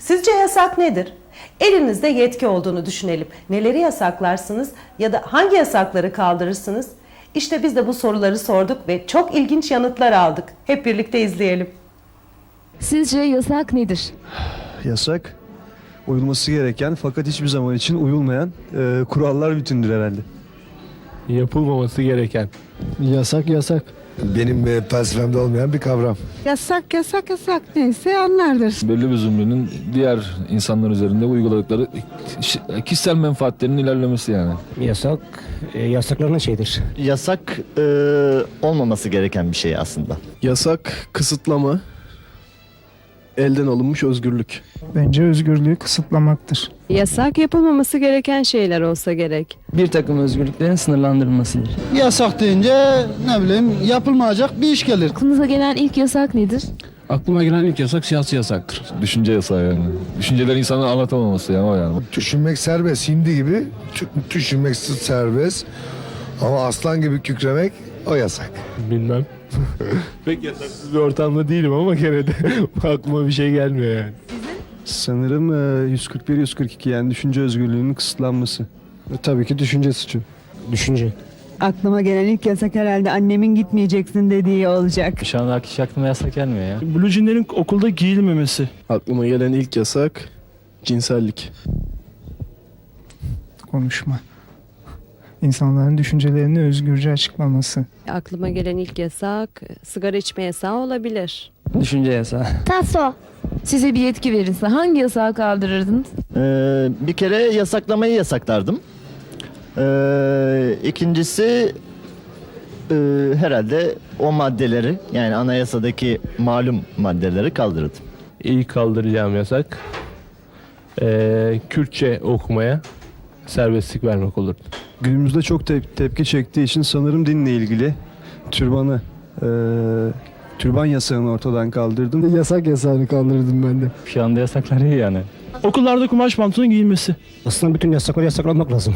Sizce yasak nedir? Elinizde yetki olduğunu düşünelim. Neleri yasaklarsınız ya da hangi yasakları kaldırırsınız? İşte biz de bu soruları sorduk ve çok ilginç yanıtlar aldık. Hep birlikte izleyelim. Sizce yasak nedir? Yasak uyulması gereken fakat hiçbir zaman için uyulmayan e, kurallar bütündür herhalde. Yapılmaması gereken. Yasak yasak. Benim e, felsefemde olmayan bir kavram. Yasak yasak yasak neyse anlardır. belli bir zümrenin diğer insanlar üzerinde uyguladıkları kişisel menfaatlerinin ilerlemesi yani. Yasak e, yasaklanan şeydir. Yasak e, olmaması gereken bir şey aslında. Yasak kısıtlama elden alınmış özgürlük. Bence özgürlüğü kısıtlamaktır. Yasak yapılmaması gereken şeyler olsa gerek. Bir takım özgürlüklerin sınırlandırılmasıdır. Yasak deyince ne bileyim yapılmayacak bir iş gelir. Aklınıza gelen ilk yasak nedir? Aklıma gelen ilk yasak siyasi yasaktır. Düşünce yasağı yani. Düşünceleri insanın anlatamaması yani o yani. Düşünmek serbest. Hindi gibi düşünmek serbest. Ama aslan gibi kükremek o yasak. Bilmem. Pek yasaksız bir ortamda değilim ama gene de aklıma bir şey gelmiyor yani. Sanırım e, 141-142 yani düşünce özgürlüğünün kısıtlanması. E, tabii ki düşünce suçu. Düşünce. Aklıma gelen ilk yasak herhalde annemin gitmeyeceksin dediği olacak. Şu an hiç aklıma yasak gelmiyor ya. Blue jeanlerin okulda giyilmemesi. Aklıma gelen ilk yasak cinsellik. Konuşma. İnsanların düşüncelerini özgürce açıklaması. Aklıma gelen ilk yasak sigara içme yasağı olabilir. Düşünce yasağı. Taso. Size bir yetki verilse hangi yasağı kaldırırdınız? E, bir kere yasaklamayı yasaklardım. E, ikincisi e, herhalde o maddeleri yani anayasadaki malum maddeleri kaldırırdım. İlk kaldıracağım yasak eee Kürtçe okumaya serbestlik vermek olurdu. Günümüzde çok te- tepki çektiği için sanırım dinle ilgili türbanı e, türban yasağını ortadan kaldırdım. Yasak yasağını kaldırdım ben de. Şu anda yasaklar iyi yani. Okullarda kumaş pantolon giyilmesi. Aslında bütün yasakları yasaklanmak lazım.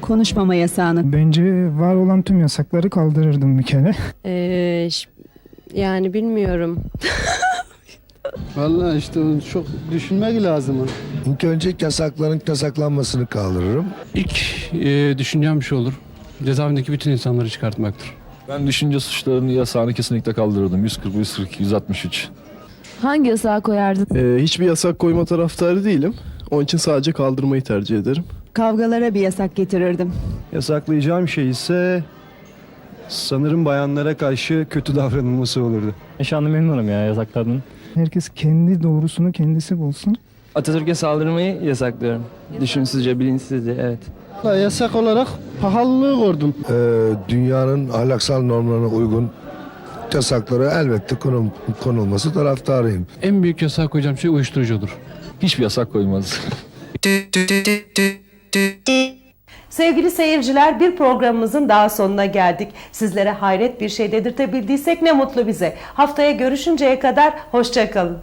Konuşmama yasağını. Bence var olan tüm yasakları kaldırırdım bir kere. Ee, yani bilmiyorum. Vallahi işte çok düşünmek lazım. İlk önce yasakların yasaklanmasını kaldırırım. İlk eee düşüneceğim bir şey olur. Cezaevindeki bütün insanları çıkartmaktır. Ben düşünce suçlarının yasağını kesinlikle kaldırırdım. 140, 142, 163. Hangi yasağı koyardın? E, hiçbir yasak koyma taraftarı değilim. Onun için sadece kaldırmayı tercih ederim. Kavgalara bir yasak getirirdim. Yasaklayacağım şey ise sanırım bayanlara karşı kötü davranılması olurdu. Şu anda memnunum ya yasaklardan. Herkes kendi doğrusunu kendisi bulsun. Atatürk'e saldırmayı yasaklıyorum. Düşünsüzce, bilinçsizce evet. Vallahi yasak olarak pahalılığı gördüm. Ee, dünyanın ahlaksal normlarına uygun yasaklara elbette konul- konulması taraftarıyım. En büyük yasağı koyacağım şey uyuşturucudur. Hiçbir yasak koymaz. Sevgili seyirciler bir programımızın daha sonuna geldik. Sizlere hayret bir şey dedirtebildiysek ne mutlu bize. Haftaya görüşünceye kadar hoşçakalın.